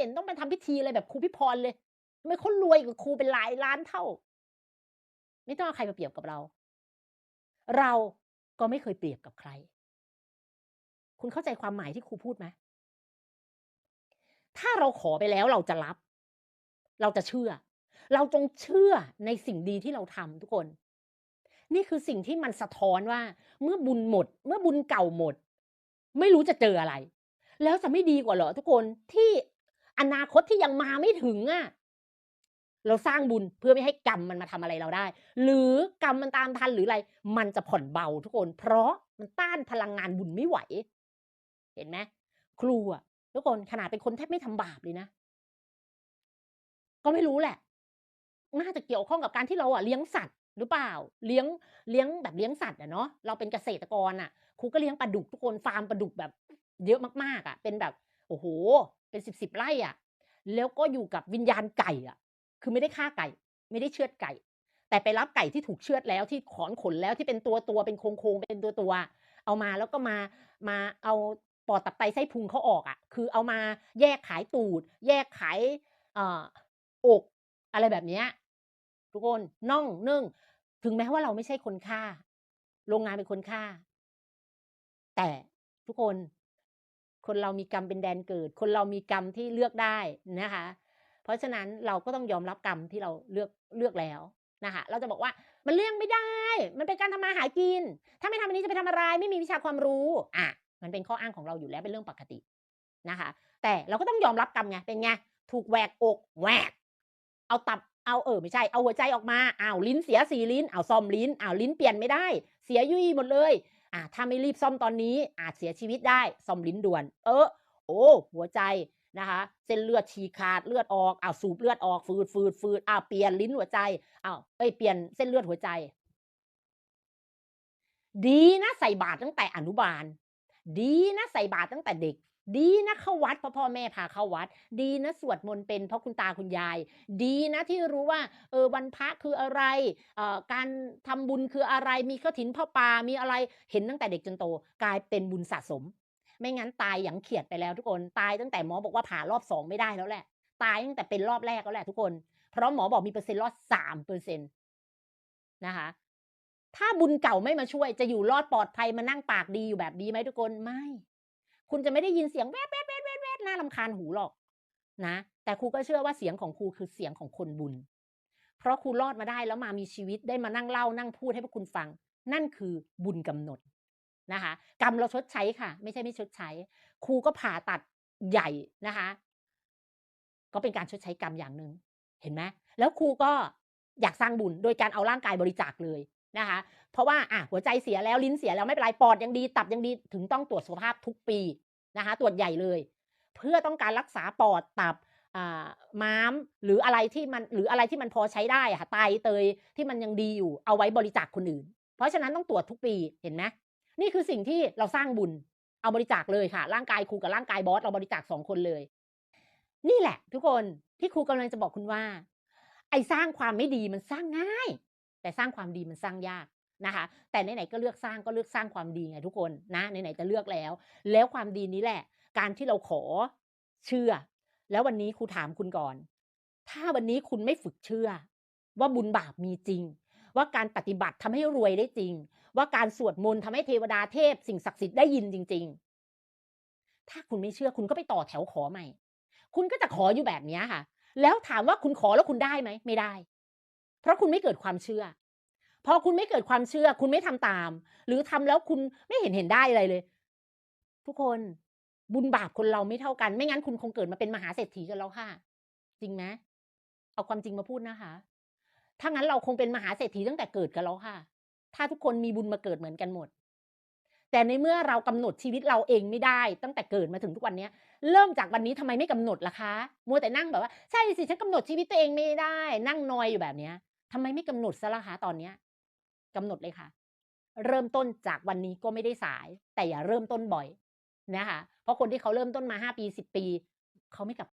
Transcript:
เห็นต้องไปทำพิธีอะไรแบบครูพี่พรเลยทำไมเขารวยกว่าครูเป็นหลายล้านเท่า ไม่ต้องเอาใครมาเปรียบกับเรา เราก็ไม่เคยเปรียบกับใคร คุณเข้าใจความหมายที่ครูพูดไหมถ้าเราขอไปแล้วเราจะรับ เราจะเชื่อ เราจงเชื่อในสิ่งดีที่เราทำทุกคน นี่คือสิ่งที่มันสะท้อนว่า เมื่อบุญหมด เมื่อบุญเก่าหมด ไม่รู้จะเจออะไร แล้วจะไม่ดีกว่าเหรอทุกคนที่ อนาคตที่ยังมาไม่ถึงอะเราสร้างบุญเพื่อไม่ให้กรรมมันมาทำอะไรเราได้ หรือกรรมมันตามทันหรืออะไร มันจะผ่อนเบาทุกคน เพราะมันต้านพลังงานบุญไม่ไหว เห็นไหมครูอะทุกคนขนาดเป็นคนแทบไม่ทำบาปเลยนะ ก็ไม่รู้แหละ น่าจะเกี่ยวข้องกับการที่เราอะเลี้ยงสัตว์หรือเปล่า เลี้ยงเลี้ยงแบบเลี้ยงสัตว์อะเนาะเราเป็นเกษตรกรอะครูก็เลี้ยงปลาดุกทุกคนฟาร์มปลาดุกแบบ เยอะมากๆอะเป็นแบบโอ้โห เป็นสิบสิบไร่อะแล้วก็อยู่กับวิญญาณไก่อะคือไม่ได้ฆ่าไก่ ไม่ได้เชือดไก่ แต่ไปรับไก่ที่ถูกเชือดแล้วที่ขอนขนแล้วที่เป็นตัวตัวเป็นโครงโครงเป็นตัวตัวเอามาแล้วก็มามาเอาปอดตับไตไส้พุงเขาออกอะ่ะ คือเอามาแยกขายตูด แยกขายเอ่ออกอะไรแบบเนี้ยทุกคนน่องนึ่ง ถึงแม้ว่าเราไม่ใช่คนฆ่า โรงงานเป็นคนฆ่า แต่ทุกคน คนเรามีกรรมเป็นแดนเกิด คนเรามีกรรมที่เลือกได้นะคะ เพราะฉะนั้นเราก็ต้องยอมรับกรรมที่เราเลือกเลือกแล้วนะคะ เราจะบอกว่ามันเลี่ยงไม่ได้ มันเป็นการทำมาหากิน ถ้าไม่ทำอันนี้จะไปทำอะไร ไม่มีวิชาความรู้ อะ มันเป็นข้ออ้างของเราอยู่แล้วเป็นเรื่องปกตินะคะ แต่เราก็ต้องยอมรับกรรมไง เป็นไง ถูกแหวกอกแหวก เอาตับ เอาเออไม่ใช่ เอาหัวใจออกมาอ้าวลิ้นเสียสีลิ้นอ้าวซ่อมลิ้นอ้าวลิ้นเปลี่ยนไม่ได้ เสียยุ่ยหมดเลย อ่าถ้าไม่รีบซ่อมตอนนี้อาจเสียชีวิตได้ซ่อมลิ้นด่วน เออ โอ้ หัวใจนะคะ เส้นเลือดฉีกขาดเลือดออกอ้าวสูบเลือดออกฟืดฟืดฟืดอ้าวเปลี่ยนลิ้นหัวใจอ้าวเอ้ยเปลี่ยนเส้นเลือดหัวใจ ดีนะใส่บาตรตั้งแต่อนุบาล ดีนะใส่บาตรตั้งแต่เด็ก ดีนะเข้าวัดเพราะพ่อแม่พาเข้าวัด ดีนะสวดมนต์เป็นเพราะคุณตาคุณยาย ดีนะที่รู้ว่าเออวันพระคืออะไรเอ่อการทำบุญคืออะไรมีข้าวถินพ่อปามีอะไรเห็นตั้งแต่เด็กจนโต กลายเป็นบุญสะสม ไม่งั้นตายอย่างเขียดไปแล้วทุกคนตายตั้งแต่หมอบอกว่าผ่ารอบสองไม่ได้แล้วแหละ ตายตั้งแต่เป็นรอบแรกแล้วแหละทุกคน เพราะหมอบอกมีเปอร์เซ็นต์รอดสามเปอร์เซ็นต์นะคะถ้าบุญเก่าไม่มาช่วยจะอยู่รอดปลอดภัยมานั่งปากดีอยู่แบบดีไหมทุกคนไม่ คุณจะไม่ได้ยินเสียงแวดแวดแวดแวดแวดน่ารำคาญหูหรอกนะ แต่ครูก็เชื่อว่าเสียงของครูคือเสียงของคนบุญ เพราะครูรอดมาได้แล้วมามีชีวิตได้มานั่งเล่านั่งพูดให้พวกคุณฟัง นั่นคือบุญกำหนดนะคะ กรรมเราชดใช้ค่ะ ไม่ใช่ไม่ชดใช้ ครูก็ผ่าตัดใหญ่นะคะ ก็เป็นการชดใช้กรรมอย่างหนึ่งเห็นไหมแล้วครูก็อยากสร้างบุญโดยการเอาร่างกายบริจาคเลย นะคะ เพราะว่าอะหัวใจเสียแล้วลิ้นเสียแล้วไม่เป็นไรปอดยังดี ตับยังดีถึงต้องตรวจสุขภาพทุกปีนะคะ ตรวจใหญ่เลย เพื่อต้องการรักษาปอดตับอ่าม้ามหรืออะไรที่มันหรืออะไรที่มันพอใช้ได้ะค่ะไตเตยที่มันยังดีอยู่เอาไว้บริจาคคนอื่น เพราะฉะนั้นต้องตรวจทุกปีเห็นไหมนี่คือสิ่งที่เราสร้างบุญเอาบริจาคเลยค่ะ ร่างกายครูกับร่างกายบอสเราบริจาคสองคนเลย นี่แหละ ทุกคนที่ครูกำลังจะบอกคุณว่า ไอ้สร้างความไม่ดีมันสร้างง่าย แต่สร้างความดีมันสร้างยากนะคะ แต่ไหนๆก็เลือกสร้างก็เลือกสร้างความดีไงทุกคนนะไหนๆจะเลือกแล้ว แล้วความดีนี้แหละ การที่เราขอเชื่อ แล้ววันนี้ครูถามคุณก่อน ถ้าวันนี้คุณไม่ฝึกเชื่อ ว่าบุญบาปมีจริง ว่าการปฏิบัติทำให้รวยได้จริง ว่าการสวดมนต์ทำให้เทวดาเทพ สิ่งศักดิ์สิทธิ์ได้ยินจริง ๆ ถ้าคุณไม่เชื่อคุณก็ไปต่อแถวขอใหม่ คุณก็จะขออยู่แบบนี้ค่ะ แล้วถามว่าคุณขอแล้วคุณได้ไหมไม่ได้ เพราะคุณไม่เกิดความเชื่อ พอคุณไม่เกิดความเชื่อ คุณไม่ทำตาม หรือทำแล้วคุณไม่เห็นเห็นได้อะไรเลย ทุกคนบุญบาปคนเราไม่เท่ากัน ไม่งั้นคุณคงเกิดมาเป็นมหาเศรษฐีกันแล้วค่ะ จริงไหมเอาความจริงมาพูดนะคะ ถ้างั้นเราคงเป็นมหาเศรษฐีตั้งแต่เกิดกันแล้วค่ะ ถ้าทุกคนมีบุญมาเกิดเหมือนกันหมด แต่ในเมื่อเรากำหนดชีวิตเราเองไม่ได้ ตั้งแต่เกิดมาถึงทุกวันเนี้ยเริ่มจากวันนี้ทำไมไม่กำหนดล่ะคะ มัวแต่นั่งแบบว่าใช่สิฉันกำหนดชีวิตตัวเองไม่ได้ นั่งนอยอยู่แบบเนี้ย ทำไมไม่กำหนดซะล่ะคะตอนเนี้ยกำหนดเลยค่ะ เริ่มต้นจากวันนี้ก็ไม่ได้สาย แต่อย่าเริ่มต้นบ่อยนะคะ เพราะคนที่เขาเริ่มต้นมาห้าปีสิบปี เขาไม่กลับ